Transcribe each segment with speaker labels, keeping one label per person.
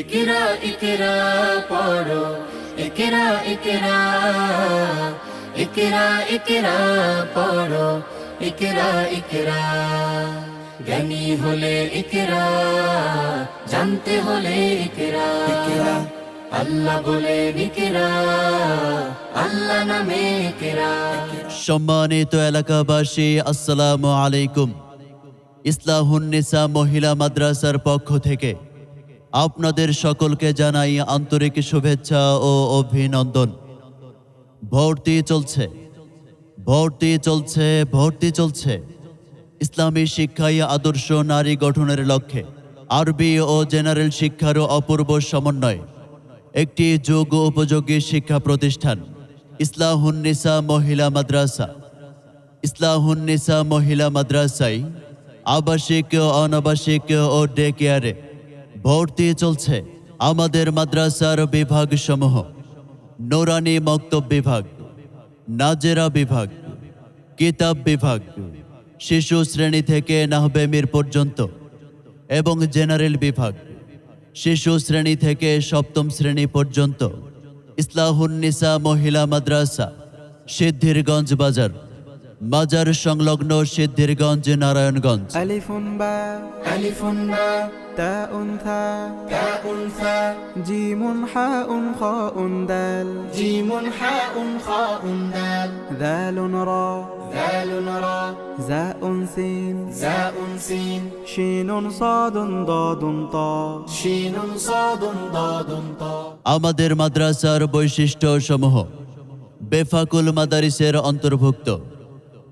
Speaker 1: ইকরা ইকরা পড়ো। ইকরা ইকরা ইকরা ইকরা পড়ো। ইকরা ইকরা জ্ঞানী হলে ইকরা জানতে হলে ইকরা ইকরা আল্লাহ বলে ইকরা আল্লাহ নামে ইকরা
Speaker 2: সম্মানিত এলাকাবাসী আসসালামু আলাইকুম। ইসলাহুন্নিসা মহিলা মাদ্রাসার পক্ষ থেকে আপনাদের সকলকে জানাই আন্তরিক শুভেচ্ছা ও অভিনন্দন। ভর্তি চলছে। ভর্তি চলছে ভর্তি চলছে। ইসলামী শিক্ষায় আদর্শ নারী গঠনের লক্ষ্যে। আরবি ও জেনারেল শিক্ষার অপূর্ব সমন্বয়। একটি যোগ উপযোগী শিক্ষা প্রতিষ্ঠান। ইসলাহুন্নিসা মহিলা মাদ্রাসা। ইসলাহুন্নিসা মহিলা মাদ্রাসায় আবাসিক, অনাবাসিক ও ডে কেয়ারে ভর্তি চলছে আমাদের মাদ্রাসার বিভাগ সমূহ নোরানি মক্তব বিভাগ, নাজেরা বিভাগ, কিতাব বিভাগ, শিশু শ্রেণি থেকে নাহবেমির পর্যন্ত এবং জেনারেল বিভাগ, শিশু শ্রেণি থেকে সপ্তম শ্রেণি পর্যন্ত। ইসলাহুন্নিসা মহিলা মাদ্রাসা, সিদ্ধিরগঞ্জ বাজার। মাজার সংলগ্ন সিদ্ধিরগঞ্জ নারায়ণগঞ্জ। আমাদের মাদ্রাসার বৈশিষ্ট্য সমূহ বেফাকুল মাদারিসের অন্তর্ভুক্ত।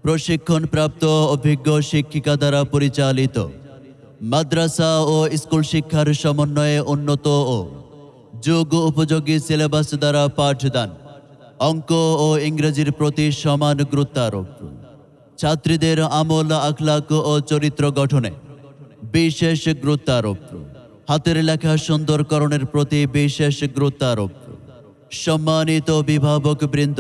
Speaker 2: প্রশিক্ষণপ্রাপ্ত অভিজ্ঞ শিক্ষিকা দ্বারা পরিচালিত। মাদ্রাসা ও স্কুল শিক্ষার সমন্বয়ে উন্নত ও যোগ্য উপযোগী সিলেবাস দ্বারা পাঠদান। অঙ্ক ও ইংরেজির প্রতি সমান গুরুত্বারোপ। ছাত্রীদের আমল, আখলাক ও চরিত্র গঠনে বিশেষ গুরুত্বারোপ। হাতের লেখা সুন্দরকরণের প্রতি বিশেষ গুরুত্বারোপ। সম্মানিত অভিভাবক বৃন্দ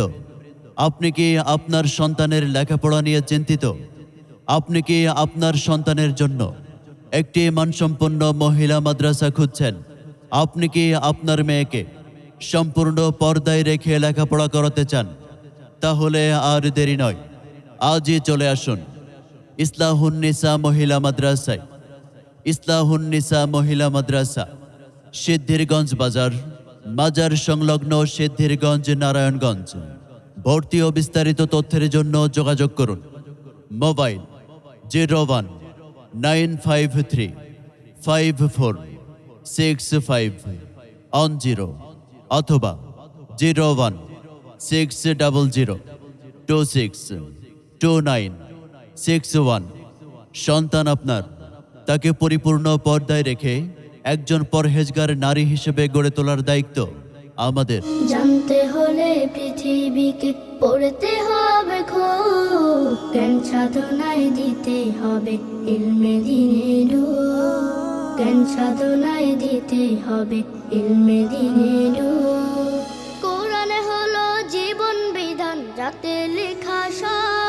Speaker 2: আপনি কি আপনার সন্তানের লেখাপড়া নিয়ে চিন্তিত? আপনি কি আপনার সন্তানের জন্য একটি মানসম্পন্ন মহিলা মাদ্রাসা খুঁজছেন? আপনি কি আপনার মেয়েকে সম্পূর্ণ পর্দায় রেখে লেখাপড়া করাতে চান? তাহলে আর দেরি নয়। আজই চলে আসুন। ইসলাহুন্নিসা মহিলা মাদ্রাসায়। ইসলাহুন্নিসা মহিলা মাদ্রাসা, সিদ্ধিরগঞ্জ বাজার, মাজার সংলগ্ন সিদ্ধিরগঞ্জ, নারায়ণগঞ্জ। ভর্তি ও বিস্তারিত তথ্যের জন্য যোগাযোগ করুন। Mobile zero one nine five three five four six five one zero অথবা zero one six double zero two six two nine six one. সন্তান আপনার, তাকে পরিপূর্ণ পর্দায় রেখে একজন পরহেজগার নারী হিসেবে গড়ে তোলার দায়িত্ব আমাদের।
Speaker 3: জানতে হলে পৃথিবীকে পড়তে হবে খো জ্ঞান সাধনায় দিতে হবে ইলমে দিনে ডু জ্ঞান সাধনায় দিতে হবে ইলমে দিনে ডু কোরআনে হলো জীবন বিধান যাতে লেখা সব